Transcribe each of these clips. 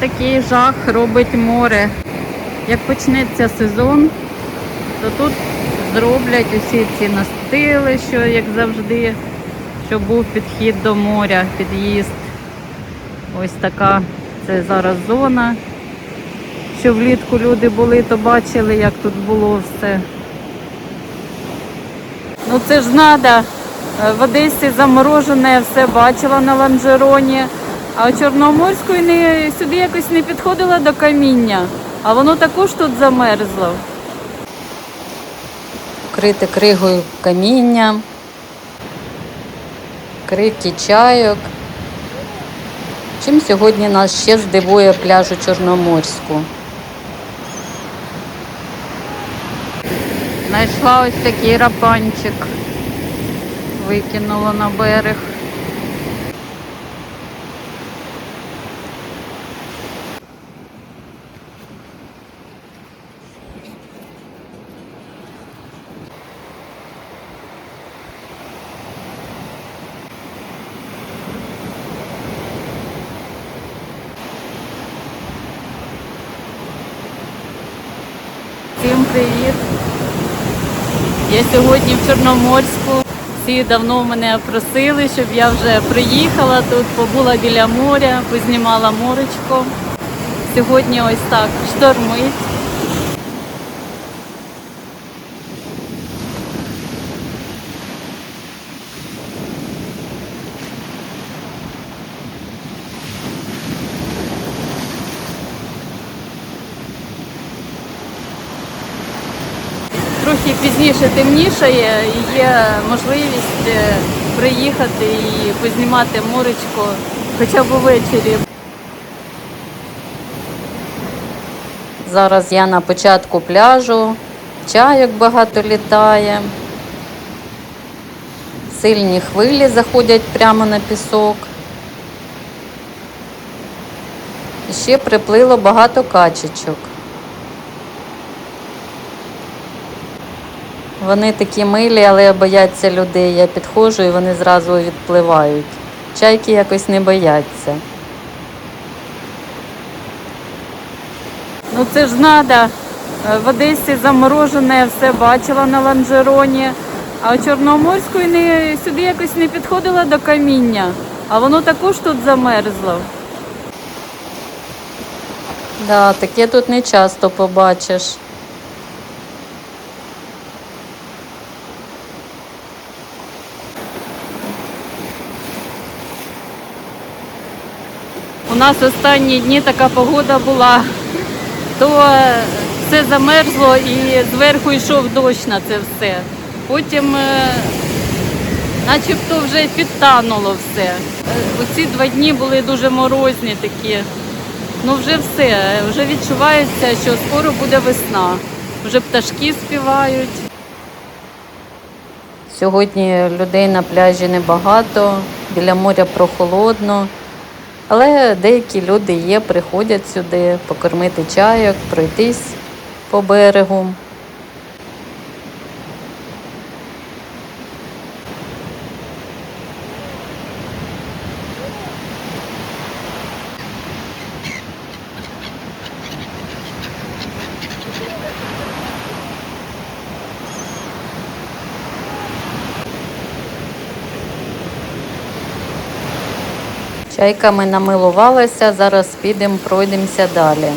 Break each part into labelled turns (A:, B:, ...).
A: такий жах робить море. Як почнеться сезон, то тут зроблять усі ці настили, що як завжди, щоб був підхід до моря, під'їзд. Ось така це зараз зона. Що влітку люди були, то бачили, як тут було все. Ну це ж треба. В Одесі заморожене все бачила на ланжероні. А у Чорноморську не, сюди якось не підходила до каміння. А воно також тут замерзло. Вкрите кригою каміння, крики чайок. Чим сьогодні нас ще здивує пляжу Чорноморську? Знайшла ось такий рапанчик. Викинула на берег. Всім привіт! Я сьогодні в Чорноморську. Всі давно мене просили, щоб я вже приїхала тут, побула біля моря, познімала моречко. Сьогодні ось так штормить. Трохи пізніше темнішає і є можливість е, приїхати і познімати моречко хоча б увечері. Зараз я на початку пляжу, чайок багато літає. Сильні хвилі заходять прямо на пісок. І ще приплило багато качечок. Вони такі милі, але бояться людей. Я підходжу і вони зразу відпливають. Чайки якось не бояться. Ну це ж треба. В Одесі заморожене все бачила на ланжероні. А у Чорноморську не, сюди якось не підходила до каміння. А воно також тут замерзло. Да, таке тут не часто побачиш. У нас останні дні така погода була, то все замерзло і зверху йшов дощ на це все. Потім е, начебто вже підтануло все. Е, Оці два дні були дуже морозні такі. Ну вже все, е, вже відчувається, що скоро буде весна. Вже пташки співають. Сьогодні людей на пляжі небагато, біля моря прохолодно. Але деякі люди є, приходять сюди покормити чайок, пройтись по берегу. Чайками намилувалася, зараз підемо, пройдемося далі.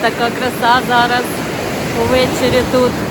A: Така краса зараз увечері тут.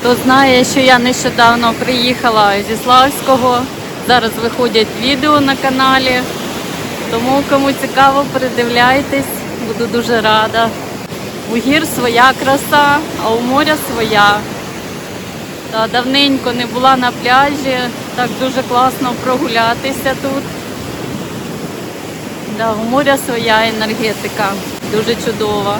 A: Хто знає, що я нещодавно приїхала зі Славського. Зараз виходять відео на каналі. Тому кому цікаво, передивляйтесь, буду дуже рада. У гір своя краса, а у моря своя. Та давненько не була на пляжі, Так дуже класно прогулятися тут. Да, у моря своя енергетика, дуже чудова.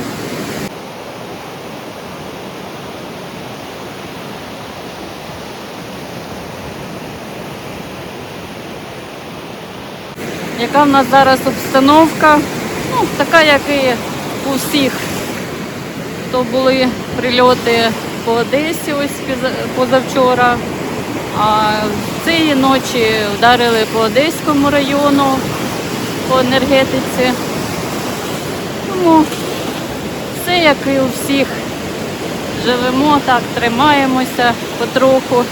A: Яка в нас зараз обстановка? Ну, така, як і у всіх, то були прильоти по Одесі ось позавчора. А цієї ночі вдарили по Одеському району, по енергетиці. Тому все як і у всіх. Живемо так, тримаємося потроху.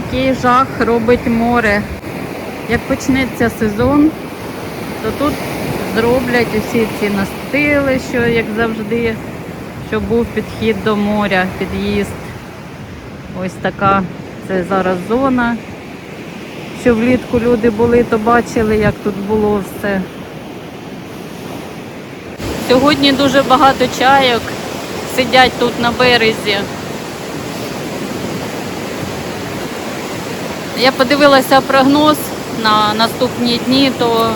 A: Такий жах робить море. Як почнеться сезон, то тут зроблять усі ці настили, що як завжди, щоб був підхід до моря, під'їзд. Ось така це зараз зона. Що влітку люди були, то бачили, як тут було все. Сьогодні дуже багато чайок сидять тут на березі. Я подивилася прогноз на наступні дні, то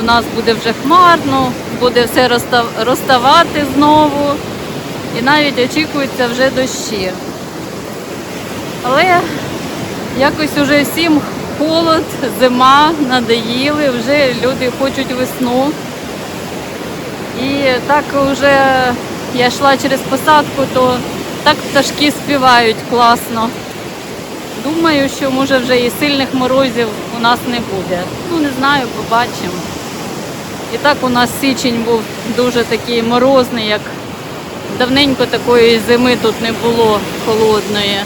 A: у нас буде вже хмарно, буде все розставати знову. І навіть очікуються вже дощі. Але якось уже всім холод, зима надоїли, вже люди хочуть весну. І так вже я йшла через посадку, то так пташки співають класно. Думаю, що може вже і сильних морозів у нас не буде. Ну не знаю, побачимо. І так у нас січень був дуже такий морозний, як давненько такої зими тут не було холодної.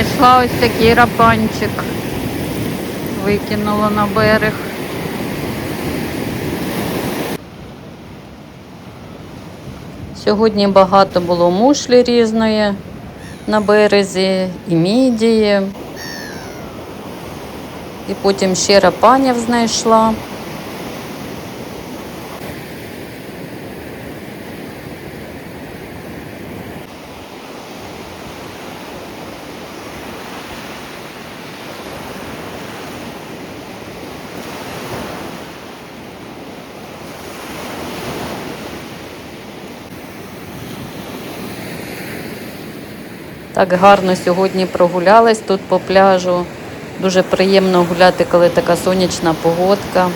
A: Знайшла ось такий рапанчик. Викинула на берег. Сьогодні багато було мушлі різної на березі, і мідії. І потім ще рапанів знайшла. Так гарно сьогодні прогулялась тут по пляжу. Дуже приємно гуляти, коли така сонячна погодка.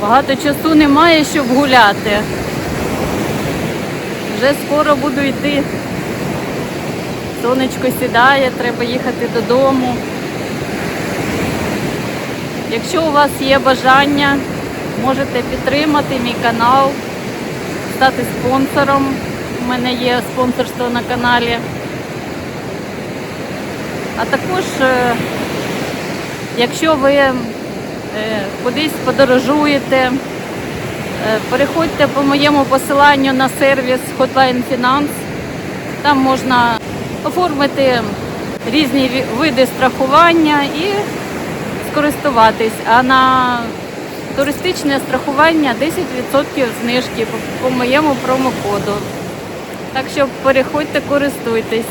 A: Багато часу немає, щоб гуляти. Вже скоро буду йти. Сонечко сідає, треба їхати додому. Якщо у вас є бажання, можете підтримати мій канал, стати спонсором. У мене є спонсорство на каналі. А також, е, якщо ви е, кудись подорожуєте, е, переходьте по моєму посиланню на сервіс Hotline Finance. Там можна оформити різні види страхування і скористуватись. А на туристичне страхування 10% знижки по, моєму промокоду. Так що переходьте, користуйтесь.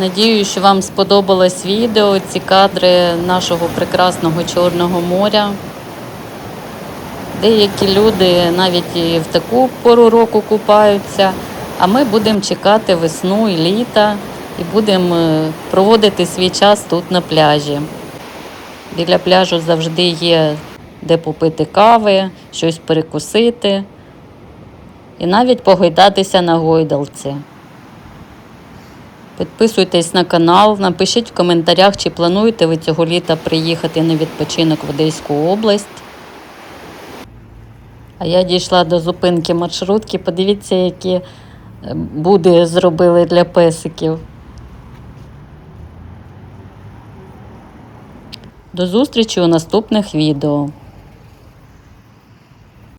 A: Надію, що вам сподобалось відео, ці кадри нашого прекрасного Чорного моря. Деякі люди навіть і в таку пору року купаються, а ми будемо чекати весну і літа і будемо е, проводити свій час тут на пляжі. Біля пляжу завжди є де попити кави, щось перекусити і навіть погойдатися на гойдалці. Підписуйтесь на канал, напишіть в коментарях, чи плануєте ви цього літа приїхати на відпочинок в Одеську область. А я дійшла до зупинки маршрутки. Подивіться, які е, буди зробили для песиків. До зустрічі у наступних відео.